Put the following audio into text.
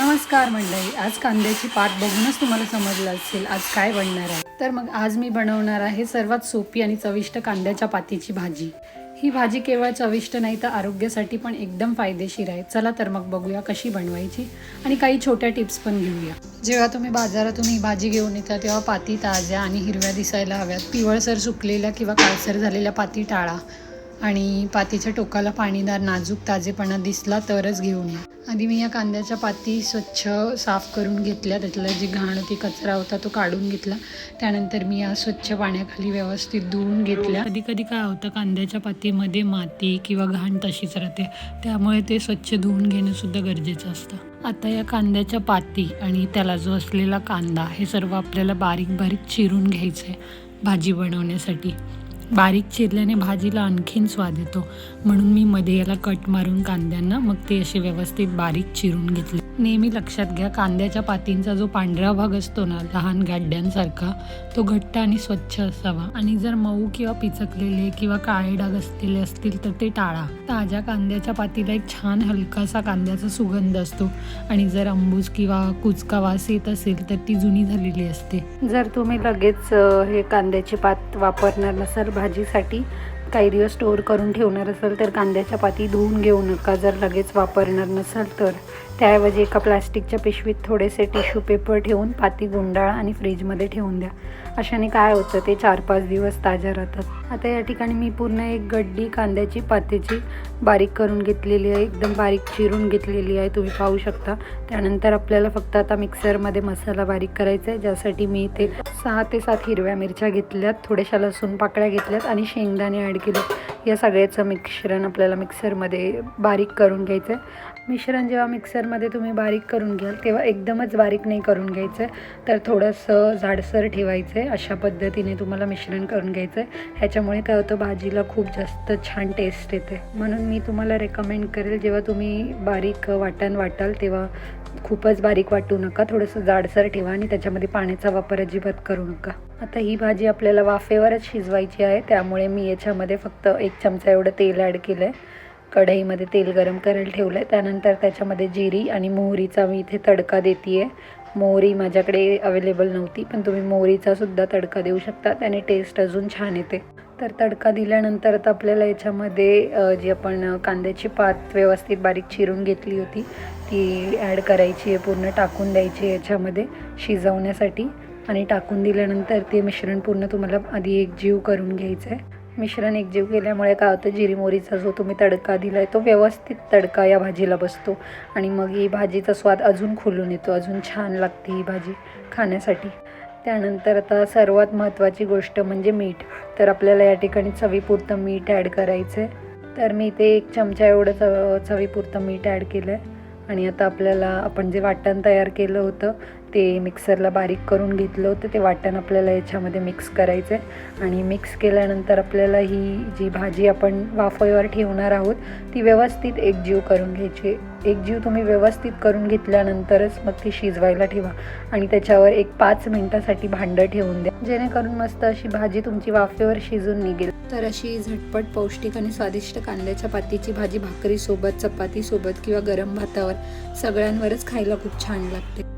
नमस्कार मंडळी. आज कांद्याची पात बघूनच तुम्हाला समजलं असेल आज काय बनणार आहे. तर मग आज मी बनवणार आहे सर्वात सोपी आणि चविष्ट कांद्याच्या पातीची भाजी. ही भाजी केवळ चविष्ट नाही तर आरोग्यासाठी पण एकदम फायदेशीर आहे. चला तर मग बघूया कशी बनवायची आणि काही छोट्या टिप्स पण घेऊया. जेव्हा तुम्ही बाजारातून ही भाजी घेऊन येता तेव्हा पाती ताज्या आणि हिरव्या दिसायला हव्यात. पिवळसर सुकलेल्या किंवा काळसर झालेल्या पाती टाळा. आणि पातीच्या टोकाला पाणीदार नाजूक ताजेपणा दिसला तरच घेऊन या. आधी मी या कांद्याच्या पाती स्वच्छ साफ करून घेतल्या. त्यातला जी घाण होती कचरा होता तो काढून घेतला. त्यानंतर मी या स्वच्छ पाण्याखाली व्यवस्थित धुवून घेतल्या. कधी कधी काय होतं कांद्याच्या पातीमध्ये माती किंवा घाण तशीच राहते. त्यामुळे ते स्वच्छ धुवून घेणं सुद्धा गरजेचं असतं. आता या कांद्याच्या पाती आणि त्याला जो असलेला कांदा हे सर्व आपल्याला बारीक बारीक चिरून घ्यायचं आहे भाजी बनवण्यासाठी. बारीक चिरल्याने भाजीला आणखीन स्वाद येतो. म्हणून मी मध्ये याला कट मारून कांद्यांना मग ते असे व्यवस्थित बारीक चिरून घेतले. नेहमी लक्षात घ्या कांद्याच्या पातींचा जो पांढरा भाग असतो ना लहान गाड्यांसारखा तो घट्ट आणि स्वच्छ असावा. आणि जर मऊ किंवा पिचकलेले किंवा काळे डाग असलेले असतील तर ते टाळा. ताज्या कांद्याच्या पातीला एक छान हलकासा कांद्याचा सुगंध असतो. आणि जर अंबूज किंवा कुचका वास येत असेल तर ती जुनी झालेली असते. जर तुम्ही लगेच हे कांद्याची पात वापरणार नसाल भाजीसाठी काही दिवस स्टोअर करून ठेवणार असाल तर कांद्याच्या पाती धुवून घेऊ नका. जर लगेच वापरणार नसाल तर. त्याऐवजी एका प्लास्टिकच्या पिशवीत थोडेसे टिश्यू पेपर ठेवून पाती गुंडाळा आणि फ्रीजमध्ये ठेवून द्या. अशाने काय होतं ते चार पाच दिवस ताज्या राहतात. आता या ठिकाणी मी पूर्ण एक गड्डी कांद्याची पातीची बारीक करून घेतलेली आहे. एकदम बारीक चिरून घेतलेली आहे तुम्ही पाहू शकता. त्यानंतर आपल्याला फक्त आता मिक्सरमध्ये मसाला बारीक करायचा आहे ज्यासाठी मी इथे सहा ते सात हिरव्या मिरच्या घेतल्यात थोड्याशा लसूण पाकळ्या घेतल्यात आणि शेंगदाणे ॲड केले या सगळ्याचं मिश्रण आपल्याला मिक्सरमध्ये बारीक करून घ्यायचं आहे. मिश्रण जेव्हा मिक्सरमध्ये तुम्ही बारीक करून घ्याल तेव्हा एकदमच बारीक नाही करून घ्यायचं आहे. तर थोडंसं जाडसर ठेवायचं आहे. अशा पद्धतीने तुम्हाला मिश्रण करून घ्यायचं आहे. ह्याच्यामुळे काय होतं भाजीला खूप जास्त छान टेस्ट येते. म्हणून मी तुम्हाला रेकमेंड करेल जेव्हा तुम्ही बारीक वाटण वाटाल तेव्हा खूपच बारीक वाटू नका थोडंसं जाडसर ठेवा आणि त्याच्यामध्ये पाण्याचा वापर अजिबात करू नका. आता ही भाजी आपल्याला वाफेवरच शिजवायची आहे त्यामुळे मी याच्यामध्ये फक्त एक चमचा एवढं तेल ॲड केलं आहे कढईमध्ये तेल गरम करायला ठेवलं आहे त्यानंतर त्याच्यामध्ये जिरी आणि मोहरीचा मी इथे तडका देते आहे मोहरी माझ्याकडे अवेलेबल नव्हती पण तुम्ही मोहरीचा सुद्धा तडका देऊ शकता त्याने टेस्ट अजून छान येते. तर तडका दिल्यानंतर आता आपल्याला याच्यामध्ये जी आपण कांद्याची पात व्यवस्थित बारीक चिरून घेतली होती ती ॲड करायची आहे पूर्ण टाकून द्यायची आहे याच्यामध्ये शिजवण्यासाठी. आणि टाकून दिल्यानंतर ते मिश्रण पूर्ण तुम्हाला आधी एक जीव करून घ्यायचं आहे मिश्रण एकजीव केल्यामुळे काय होतं जिरी मोरीचा जो तुम्ही तडका दिला आहे तो व्यवस्थित तडका या भाजीला बसतो. आणि मग ही भाजीचा स्वाद अजून खुलून येतो अजून छान लागते ही भाजी खाण्यासाठी. त्यानंतर आता सर्वात महत्त्वाची गोष्ट म्हणजे मीठ. तर आपल्याला या ठिकाणी चवीपुरतं मीठ ॲड करायचं आहे तर मी ते एक चमचा एवढं चव चवीपुरतं मीठ ॲड केलं आहे आणि आता आपल्याला आपण जे वाटण तयार केलं होतं ते मिक्सरला बारीक करून घेतलं होतं. ते वाटण आपल्याला याच्यामध्ये मिक्स करायचं आहे आणि मिक्स केल्यानंतर आपल्याला ही जी भाजी आपण वाफेवर ठेवणार आहोत ती व्यवस्थित एकजीव करून घ्यायची. एकजीव तुम्ही व्यवस्थित करून घेतल्यानंतरच मग ती शिजवायला ठेवा. आणि त्याच्यावर एक पाच मिनटासाठी भांडं ठेवून द्या. जेणेकरून मस्त अशी भाजी तुमची वाफेवर शिजून निघेल. तर अशी झटपट पौष्टिक आणि स्वादिष्ट कांद्याच्या पातीची भाजी भाकरीसोबत चपातीसोबत किंवा गरम भातावर सगळ्यांवरच खायला खूप छान लागते.